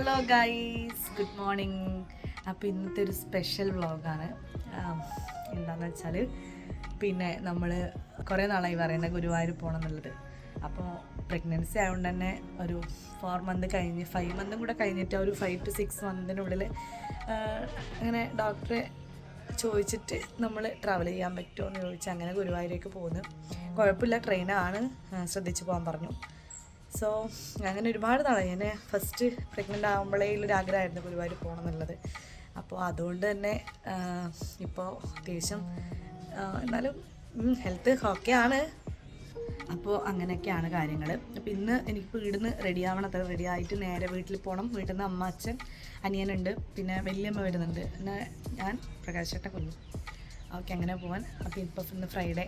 Hello guys good morning അപ്പോൾ ഇന്നത്തെ ഒരു സ്പെഷ്യൽ വ്ളോഗാണ് എന്താണെന്ന് വെച്ചാൽ പിന്നെ നമ്മൾ കുറേ നാളായി പറയുന്ന ഗുരുവായൂർ പോകണം എന്നുള്ളത് അപ്പോൾ പ്രഗ്നൻസി ആയതുകൊണ്ട് തന്നെ ഒരു ഫോർ മന്ത് കഴിഞ്ഞ് ഫൈവ് മന്തും കൂടെ കഴിഞ്ഞിട്ട് ഒരു ഫൈവ് ടു സിക്സ് മന്തിനുള്ളിൽ അങ്ങനെ ഡോക്ടറെ ചോദിച്ചിട്ട് നമ്മൾ ട്രാവൽ ചെയ്യാൻ പറ്റുമോ എന്ന് ചോദിച്ച് അങ്ങനെ ഗുരുവായൂരേക്ക് പോകുന്നു കുഴപ്പമില്ല ട്രെയിനാണ് ശ്രദ്ധിച്ച് പോകാൻ പറഞ്ഞു. സോ അങ്ങനെ ഒരുപാട് നാളെ ഞാൻ ഫസ്റ്റ് പ്രഗ്നന്റ് ആകുമ്പോഴേ ഒരു ആഗ്രഹമായിരുന്നു ഗുരുവായൂർ പോകണം എന്നുള്ളത് അപ്പോൾ അതുകൊണ്ട് തന്നെ ഇപ്പോൾ അത്യാവശ്യം എന്നാലും ഹെൽത്ത് ഓക്കെ ആണ്. അപ്പോൾ അങ്ങനെയൊക്കെയാണ് കാര്യങ്ങൾ അപ്പോൾ ഇന്ന് എനിക്ക് വീടിന്ന് റെഡി ആവണം. അത്ര റെഡി ആയിട്ട് നേരെ വീട്ടിൽ പോകണം വീട്ടിൽ നിന്ന് അമ്മ അച്ഛൻ അനിയനുണ്ട്. പിന്നെ വലിയമ്മ വരുന്നുണ്ട്. പിന്നെ ഞാൻ പ്രകാശ് ചേട്ട കൊല്ലു ഓക്കെ അങ്ങനെ പോവാൻ? അപ്പോൾ ഇപ്പോൾ ഇന്ന് ഫ്രൈഡേ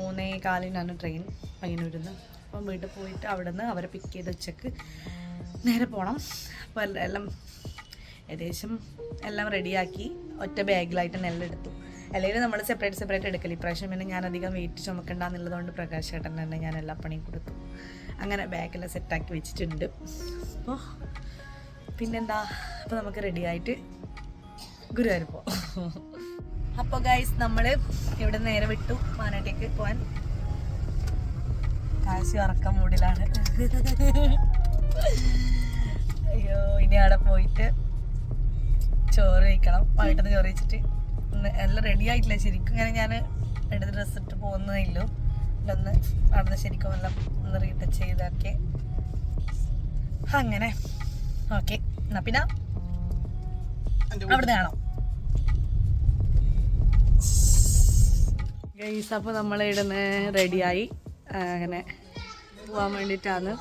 മൂന്നേ കാലിനാണ് ട്രെയിൻ പയ്യന്നൂരിൽ നിന്ന് അപ്പം വീട്ടിൽ പോയിട്ട് അവിടെ നിന്ന് അവരെ പിക്ക് ചെയ്ത് ഉച്ചയ്ക്ക് നേരെ പോകണം അപ്പോൾ എല്ലാം ഏകദേശം എല്ലാം റെഡിയാക്കി ഒറ്റ ബാഗിലായിട്ട് തന്നെ എല്ലാം എടുത്തു. അല്ലെങ്കിൽ നമ്മൾ സെപ്പറേറ്റ് സെപ്പറേറ്റ് എടുക്കൽ ഇപ്രാവശ്യം പിന്നെ ഞാൻ അധികം വെയിറ്റ് ചുമക്കണ്ടെന്നുള്ളതുകൊണ്ട് പ്രകാശ് ചേട്ടൻ തന്നെ ഞാൻ എല്ലാ പണിയും കൊടുത്തു. അങ്ങനെ ബാഗെല്ലാം സെറ്റാക്കി വെച്ചിട്ടുണ്ട്. അപ്പോൾ പിന്നെന്താ? അപ്പോൾ നമുക്ക് റെഡിയായിട്ട് ഗുരുവായൂർ പോവാം. അപ്പോൾ ഗൈസ് നമ്മൾ ഇവിടെ നേരെ വിട്ടു. മാനാട്ടേക്ക് പോവാൻ. കാശി ഉറക്കം മൂടിലാണ്. അയ്യോ ഇനി അവിടെ പോയിട്ട് ചോറ് കഴിക്കണം. വൈകിട്ടത് ചോറ് വെച്ചിട്ട് എല്ലാം റെഡി ആയിട്ടില്ല. ശരിക്കും ഇങ്ങനെ ഞാൻ എടുത്ത് ഡ്രസ്സ് ഇട്ട് പോകുന്നതേ ഉള്ളൂ. ഒന്ന് അവിടെ ശരിക്കും എല്ലാം ഒന്ന് റീടച്ച് ചെയ്തൊക്കെ. അങ്ങനെ. ഓക്കെ എന്നാ പിന്നെ അവിടുന്ന് കാണാം. ഗൈസ് അപ്പോൾ നമ്മൾ ഇവിടുന്ന് റെഡിയായി അങ്ങനെ. പോകാൻ വേണ്ടിയിട്ടാണ്.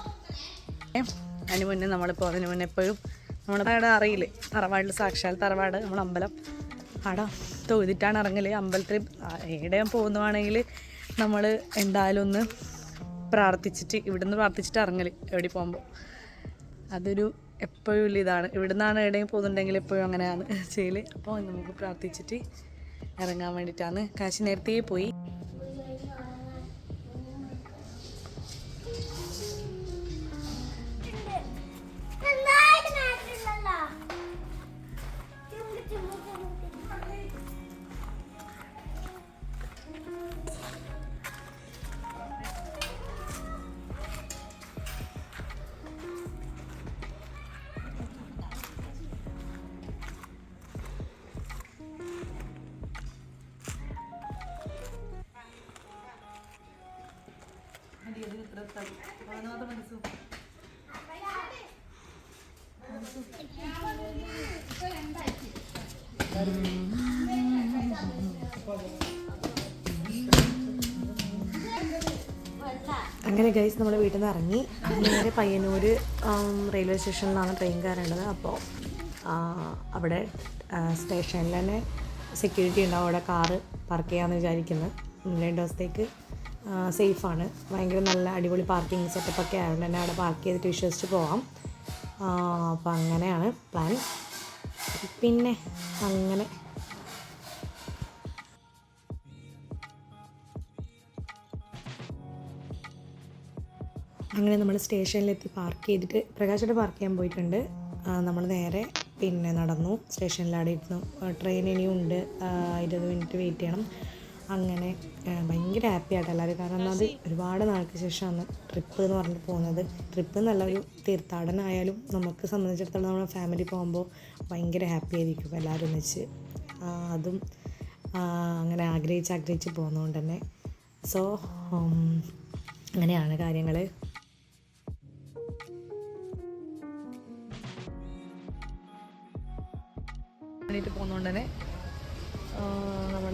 അതിന് മുന്നേ നമ്മളിപ്പോൾ അതിന് മുന്നേ എപ്പോഴും നമ്മുടെ അവിടെ അറിയില്ലേ? തറവാടിൽ സാക്ഷാൽ തറവാട് നമ്മുടെ അമ്പലം. അവിടെ തൊഴുതിട്ടാണ് ഇറങ്ങൽ. അമ്പലത്തിൽ എവിടെയും പോകുന്നതാണെങ്കിൽ നമ്മൾ എന്തായാലും ഒന്ന് പ്രാർത്ഥിച്ചിട്ട് ഇവിടുന്ന് പ്രാർത്ഥിച്ചിട്ട് ഇറങ്ങൽ എവിടെ പോകുമ്പോൾ അതൊരു എപ്പോഴും ഉള്ള ഇതാണ്. ഇവിടുന്നാണ് എവിടെയും പോകുന്നുണ്ടെങ്കിൽ എപ്പോഴും അങ്ങനെയാണ് ചെയ്യൽ അപ്പോൾ നമുക്ക് പ്രാർത്ഥിച്ചിട്ട് ഇറങ്ങാൻ വേണ്ടിയിട്ടാണ്. കാശി നേരത്തെ പോയി. അങ്ങനെ ഗൈസ് നമ്മൾ വീട്ടിൽ നിന്ന് ഇറങ്ങി. നേരെ പയ്യന്നൂർ റെയിൽവേ സ്റ്റേഷനിലാണ് ട്രെയിൻ കയറേണ്ടത്. അപ്പോൾ അവിടെ സ്റ്റേഷനിൽ തന്നെ സെക്യൂരിറ്റി ഉണ്ടാവും. അവിടെ കാറ് പാർക്ക് ചെയ്യാമെന്ന് വിചാരിക്കുന്നത് രണ്ട് ദിവസത്തേക്ക് സേഫാണ്. ഭയങ്കര നല്ല അടിപൊളി പാർക്കിംഗ് സെറ്റപ്പൊക്കെ ആയതുകൊണ്ട് തന്നെ അവിടെ പാർക്ക് ചെയ്തിട്ട് വിശ്വസിച്ച് പോവാം. അപ്പോൾ അങ്ങനെയാണ് പ്ലാൻ പിന്നെ അങ്ങനെ. അങ്ങനെ നമ്മൾ സ്റ്റേഷനിലെത്തി പാർക്ക് ചെയ്തിട്ട് പ്രകാശോടെ പാർക്ക് ചെയ്യാൻ പോയിട്ടുണ്ട്. നമ്മൾ നേരെ പിന്നെ നടന്നു. സ്റ്റേഷനിൽ അവിടെ ഇരുന്നു. ട്രെയിൻ ഇനിയും ഉണ്ട് ഇരുപത് മിനിറ്റ് വെയിറ്റ് ചെയ്യണം. അങ്ങനെ ഭയങ്കര ഹാപ്പി ആയിട്ട് എല്ലാവരും കാരണം അത് ഒരുപാട് നാൾക്ക് ശേഷമാണ് ട്രിപ്പ് എന്ന് പറഞ്ഞിട്ട് പോകുന്നത് ട്രിപ്പ് നല്ലൊരു തീർത്ഥാടനമായാലും നമുക്ക് സംബന്ധിച്ചിടത്തോളം നമ്മുടെ ഫാമിലി പോകുമ്പോൾ ഭയങ്കര ഹാപ്പി ആയിരിക്കും എല്ലാവരും വെച്ച് അതും അങ്ങനെ ആഗ്രഹിച്ച് ആഗ്രഹിച്ച് പോകുന്നതുകൊണ്ട് തന്നെ. സോ അങ്ങനെയാണ് കാര്യങ്ങൾ പോകുന്നതുകൊണ്ട് തന്നെ നമ്മൾ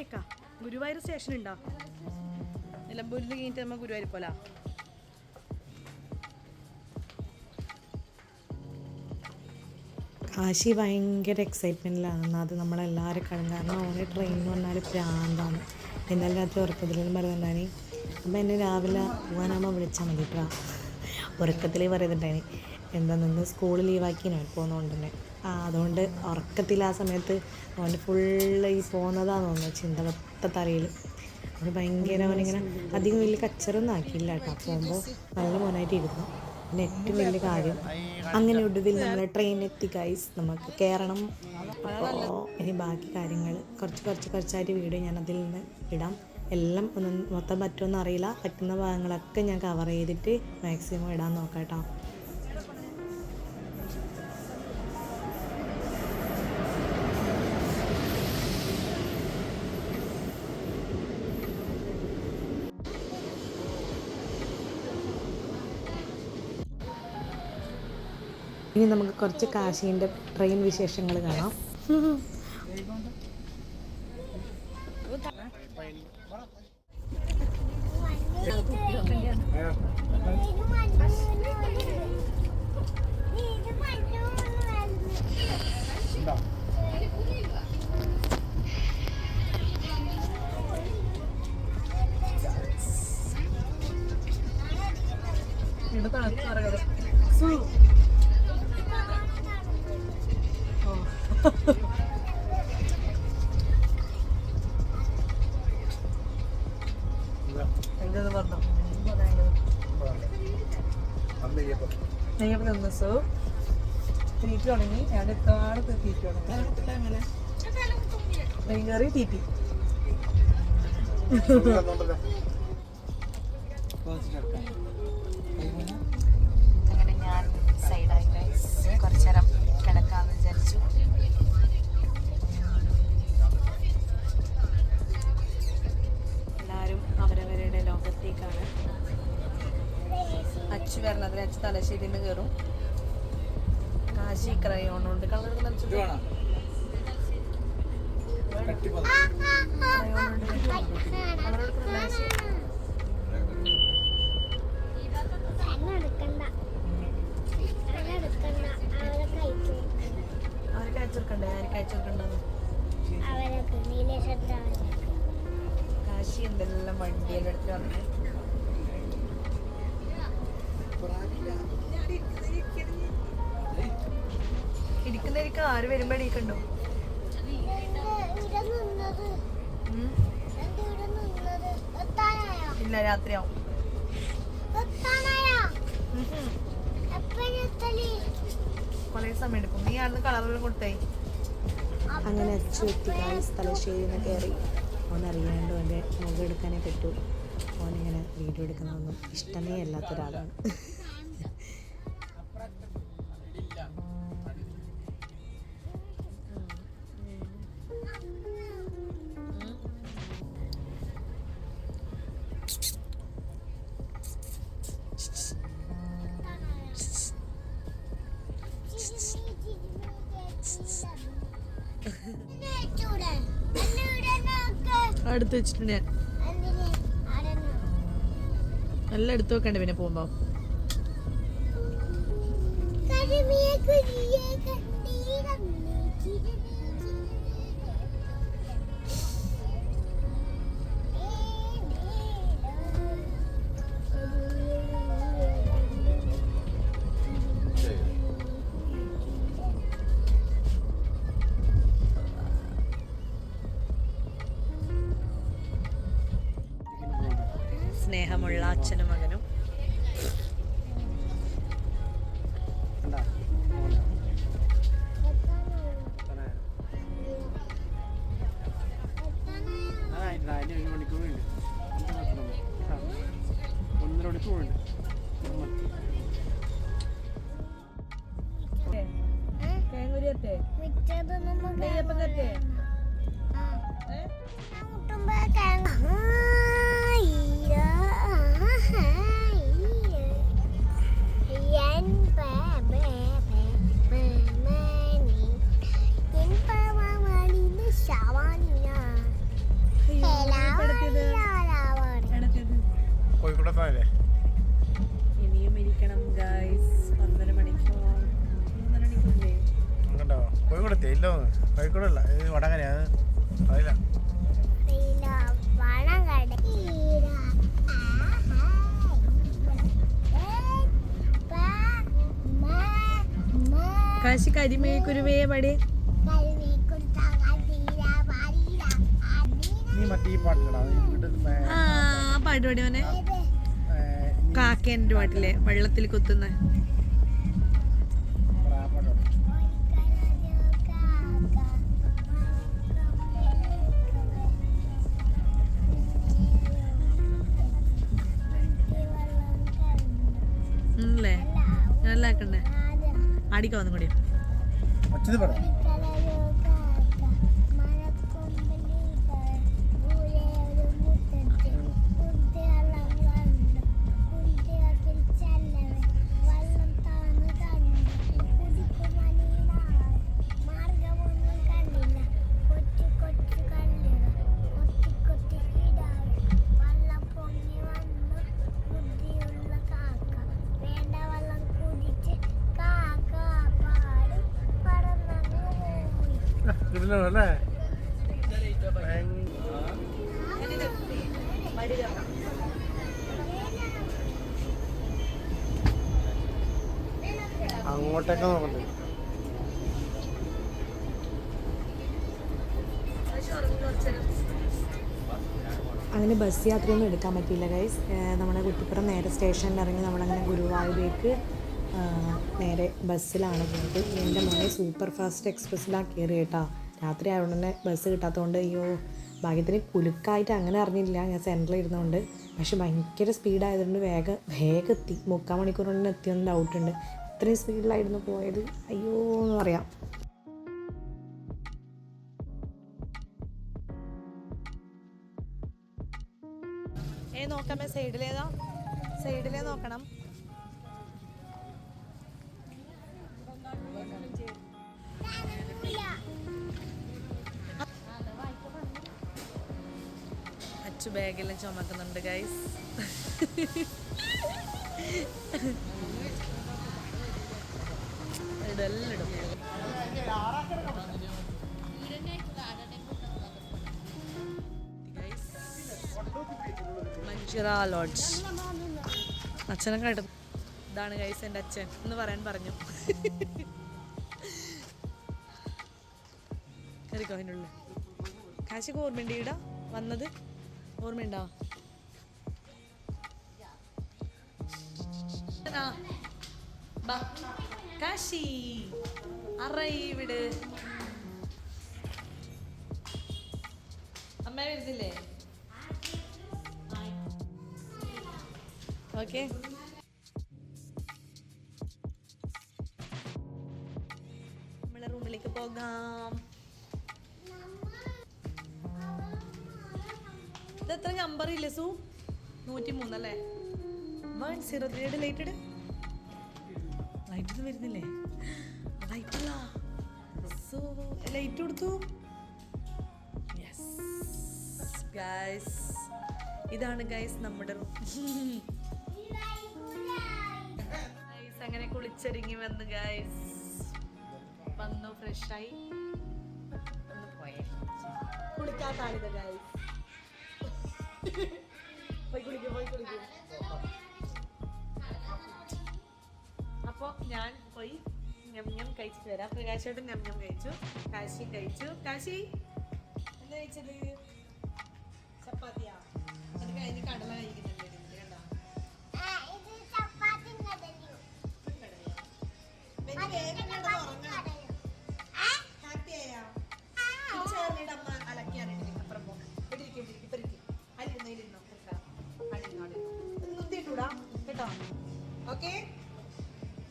വരേക്കാ ഗുരുവായൂർ സ്റ്റേഷൻ ഉണ്ടോ നിലമ്പൂരിൽ കഴിഞ്ഞിട്ട് നമ്മൾ ഗുരുവായൂർ പോലാ. ആശി ഭയങ്കര എക്സൈറ്റ്മെന്റിലാണ് അത് നമ്മളെല്ലാവരും കാണും കാരണം ഓരോ ട്രെയിൻ എന്ന് പറഞ്ഞാൽ പ്രാന്താണ്. ഇന്നലെ രാത്രി ഉറക്കത്തിലെന്ന് പറയുന്നുണ്ടായി അപ്പോൾ എന്നെ രാവിലെ പോകാനാകുമ്പോൾ വിളിച്ചാൽ മതി കേട്ടോ ഉറക്കത്തിൽ പറയുന്നുണ്ടായി എന്താ നിന്ന് സ്കൂൾ ലീവാക്കിനോ പോകുന്നതുകൊണ്ട് തന്നെ. ആ അതുകൊണ്ട് ഉറക്കത്തിൽ ആ സമയത്ത് അവന്റെ ഫുള്ള് ഈ പോകുന്നതാന്ന് തോന്നുന്നു ചിന്തവത്ത തലയിൽ അവന് ഭയങ്കര അവനിങ്ങനെ അധികം വലിയ കച്ചറൊന്നും ആക്കിയില്ല കേട്ടോ. പോകുമ്പോൾ നല്ല മോനായിട്ട് ഇരുന്നു. പിന്നെ ഏറ്റവും വലിയ കാര്യം അങ്ങനെ ഒടുവിൽ നമ്മൾ ട്രെയിൻ എത്തി ഗൈസ് നമുക്ക് കയറണം അപ്പോൾ ഇനി ബാക്കി കാര്യങ്ങൾ കുറച്ച് കുറച്ച് കുറച്ചായിട്ട് വീഡിയോ ഞാൻ അതിൽ നിന്ന് ഇടാം. എല്ലാം ഒന്നും മൊത്തം പറ്റുമെന്ന് അറിയില്ല. പറ്റുന്ന ഭാഗങ്ങളൊക്കെ ഞാൻ കവർ ചെയ്തിട്ട് മാക്സിമം ഇടാൻ നോക്കാം കേട്ടോ. ഇനി നമുക്ക് കുറച്ച് കാശീന്റെ ട്രെയിൻ വിശേഷങ്ങൾ കാണാം. തിന്നു സോ. തീറ്റ തുടങ്ങി. ഞാൻ എത്താണ് തീറ്റ തുടങ്ങി. മീൻ കറി തീറ്റി. അങ്ങനെ ഞാൻ സൈഡായി കുറച്ചു നേരം കിടക്കാമെന്ന് വിചാരിച്ചു. എല്ലാവരും അവരവരുടെ ലോകത്തേക്കാണ്. അച്ചു വരണം. അച്ചു തലശ്ശേരിയിൽ നിന്ന് കയറും കാശി ക്രയോൺ ഉണ്ട്. കളർ അവർക്ക് ആര് വരുമ്പോ എണീക്കണ്ടോ. ഇല്ല രാത്രിയാവും. കൊറേ സമയം എടുക്കും നീ ആടുന്ന് കളറെല്ലാം കൊടുത്തേ. അങ്ങനെ അച്ചു എത്തി തലശ്ശേരി നിന്ന് കയറി. ഓനറിയാണ്ട് അറിയാണ്ട് അവന്റെ മുഖം എടുക്കാനേ പറ്റൂ. ഓനിങ്ങനെ വീഡിയോ എടുക്കുന്നതൊന്നും ഇഷ്ടമേ അല്ലാത്ത ഒരാളാണ്. അടുത്ത് വെച്ചിട്ടുണ്ട് ഞാൻ. നല്ല എടുത്തു വെക്കണ്ട പിന്നെ പോകുമ്പോ? സ്നേഹമുള്ള അച്ഛനും മകനും. കാശി കരിമേക്കുരുവേ പടി പാട്ട് പാടി മോനെ. കാക്കേന്റെ പാട്ടില്ലേ വെള്ളത്തിൽ കുത്തുന്ന. അല്ലേ നല്ല ആക്കണ്ടേ അടിക്കോ ഒന്നും കൂടി. കിടിലോ അല്ലേ അങ്ങോട്ടേക്ക് നോക്കണ്ടേ? അങ്ങനെ ബസ് യാത്രയൊന്നും എടുക്കാൻ പറ്റിയില്ല ഗൈസ് നമ്മുടെ കുറ്റിപ്പുറം നേരെ സ്റ്റേഷനിൽ ഇറങ്ങി നമ്മളങ്ങനെ ഗുരുവായൂരേക്ക് നേരെ ബസ്സിലാണ് പോയത്. എന്റെ മോനെ സൂപ്പർ ഫാസ്റ്റ് എക്സ്പ്രസ്സിലാണ് കയറി കേട്ടോ. രാത്രി ആയതുകൊണ്ട് തന്നെ ബസ് കിട്ടാത്തതുകൊണ്ട് അയ്യോ ഭാഗ്യത്തിന് കുലുക്കായിട്ട് അങ്ങനെ അറിഞ്ഞില്ല. ഞാൻ സെന്ററിൽ ഇരുന്നുകൊണ്ട് പക്ഷെ ഭയങ്കര സ്പീഡായതുകൊണ്ട് വേഗം വേഗം എത്തി. മുക്കാൽ മണിക്കൂർ എത്തിയെന്ന് ഡൗട്ടുണ്ട് ഇത്രയും സ്പീഡിലായിരുന്നു പോയത്. അയ്യോ എന്ന് പറയാം. ഏ നോക്കാമേ സൈഡിലേതാ സൈഡിലേ നോക്കണം. അച്ചു ബാഗെല്ലാം ചുമക്കുന്നുണ്ട് ഗൈസ് ലോഡ്ജ് അച്ഛനെ കേട്ടത് ഇതാണ് ഗൈസ് എന്റെ അച്ഛൻ എന്ന് പറയാൻ പറഞ്ഞു. കയറിക്കോ അതിനുള്ളിൽ. കാശിക്ക് ഓർമ്മയുണ്ട് ഈട വന്നത്? ഓർമ്മയുണ്ടോ. കാശി അറിവിട് അമ്മ വരുന്നില്ലേ? ഓക്കെ. നമ്മളെ റൂമിലേക്ക് പോകാം. നമ്പർ ഇല്ല സു? നൂറ്റി മൂന്നല്ലേ വൺ സീറോ ത്രീ ലൈറ്റ് ഇട്. ലൈറ്റ് വരുന്നില്ലേ? ലൈറ്റ് അല്ല സോ ലൈറ്റ് കൊടുത്തു. യെസ് ഗൈസ് ഇതാണ് ഗൈസ് നമ്മുടെ അങ്ങനെ കുളിച്ചൊരുങ്ങി വന്നു ഗൈസ് വന്നു ഫ്രഷായി ഒന്ന് പോയേ. കുളിക്കാത്ത ആളിത് ഗൈസ് പോയി കുളിക്കും പോയി കുളിക്കും. അപ്പോൾ ഞാൻ പോയി ഞം ഞം കഴിച്ചിട്ട് വരാം. പ്രകാശോട്ടും ഞം ഞം കഴിച്ചു. കാശി കഴിച്ചു. കാശി എന്താ കഴിച്ചത്? ചപ്പാത്തിയാ? അത് കഴിഞ്ഞ് കടല കഴിക്കുന്നുണ്ട്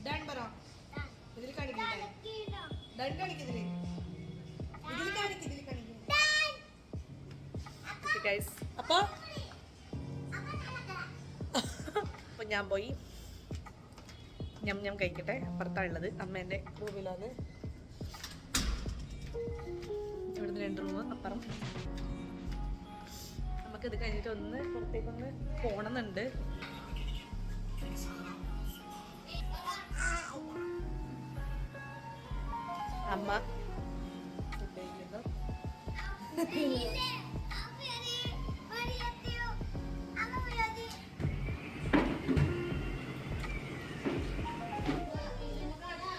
ഡൺ പറ. ഇതിൽ കാണിക്കില്ലേ ഡൺ കാണിക്കുന്നില്ലേ ഇതിൽ കാണിക്ക് ഇതിൽ കാണിക്കും. ഗൈസ് അപ്പൊ? അപ്പൊ ഞാൻ പോയി ഞം ഞം കഴിക്കട്ടെ. അപ്പുറത്താണ് ഉള്ളത് അമ്മേന്റെ റൂമിലാണ്. ഇവിടുന്ന് രണ്ട് റൂം അപ്പുറം. നമുക്ക് ഇത് കഴിഞ്ഞിട്ട് ഒന്ന് പുറത്തേക്കൊന്ന് പോണമെന്നുണ്ട് അമ്മ.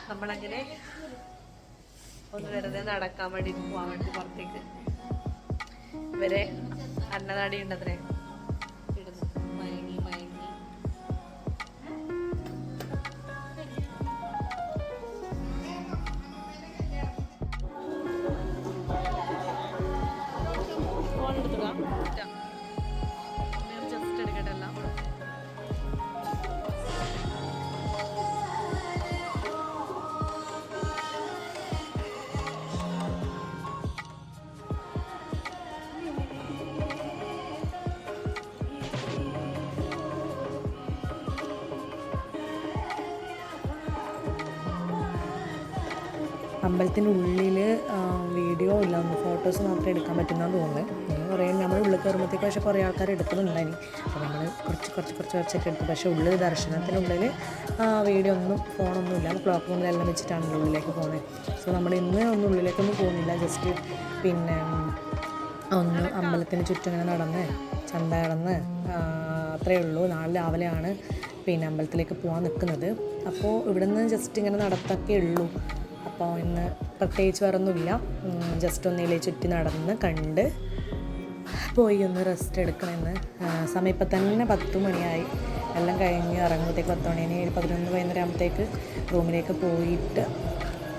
നമ്മളങ്ങനെ ഒന്ന് വെറുതെ നടക്കാൻ വേണ്ടി പോവാൻ വേണ്ടി പുറത്തേക്ക്. ഇവരെ അന്നനാടി ഉണ്ടത്രേ. അമ്പലത്തിനുള്ളിൽ വീഡിയോ ഇല്ല. ഒന്ന് ഫോട്ടോസ് മാത്രമേ എടുക്കാൻ പറ്റുന്നതെന്ന് തോന്നുന്നത് ഇനി കുറേ നമ്മൾ ഉള്ളിൽ കയറുമ്പോഴത്തേക്ക് പക്ഷേ കുറേ ആൾക്കാർ എടുക്കുന്നുണ്ടായി. അപ്പോൾ നമ്മൾ കുറച്ച് കുറച്ച് കുറച്ച് കുറച്ചൊക്കെ എടുത്തു. പക്ഷേ ഉള്ളിൽ ദർശനത്തിനുള്ളിൽ വീഡിയോ ഒന്നും ഫോണൊന്നും ഇല്ല. ക്ലോക്ക് മുന്നിലെല്ലാം വെച്ചിട്ടാണല്ലോ ഉള്ളിലേക്ക് പോകുന്നത് സോ നമ്മൾ ഇന്ന് ഒന്നും ഉള്ളിലേക്കൊന്നും പോകുന്നില്ല. ജസ്റ്റ് പിന്നെ ഒന്ന് അമ്പലത്തിന് ചുറ്റും ഇങ്ങനെ നടന്ന് ചന്ത കടന്ന് അത്രയേ ഉള്ളൂ. നാളെ രാവിലെയാണ് പിന്നെ അമ്പലത്തിലേക്ക് പോകാൻ നിൽക്കുന്നത് അപ്പോൾ ഇവിടുന്ന് ജസ്റ്റ് ഇങ്ങനെ നടത്തൊക്കെ ഉള്ളൂ. അപ്പോൾ ഇന്ന് പ്രത്യേകിച്ച് വേറൊന്നുമില്ല. ജസ്റ്റ് ഒന്നിലെ ചുറ്റി നടന്ന് കണ്ട് പോയി ഒന്ന് റെസ്റ്റ് എടുക്കണമെന്ന്. സമയം ഇപ്പം തന്നെ പത്ത് മണിയായി. എല്ലാം കഴിഞ്ഞ് ഇറങ്ങുമ്പോഴത്തേക്ക് പത്ത് മണി ഇനി പതിനൊന്ന് വൈകുന്നേരം ആകുമ്പോഴത്തേക്ക് റൂമിലേക്ക് പോയിട്ട്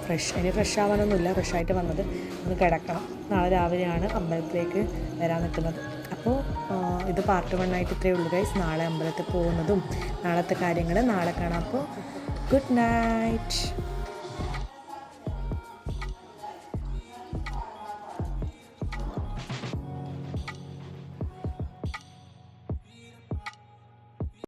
ഫ്രഷ് ഇനി ഫ്രഷ് ആവാനൊന്നുമില്ല. ഫ്രഷായിട്ട് വന്നത് ഒന്ന് കിടക്കണം. നാളെ രാവിലെയാണ് അമ്പലത്തിലേക്ക് വരാൻ നിൽക്കുന്നത്. അപ്പോൾ ഇത് പാർട്ട് വൺ ആയിട്ട് ഇത്രയേ ഉള്ളൂ ഗൈസ് നാളെ അമ്പലത്തിൽ പോകുന്നതും നാളത്തെ കാര്യങ്ങൾ നാളെ കാണാം. അപ്പോൾ ഗുഡ് നൈറ്റ്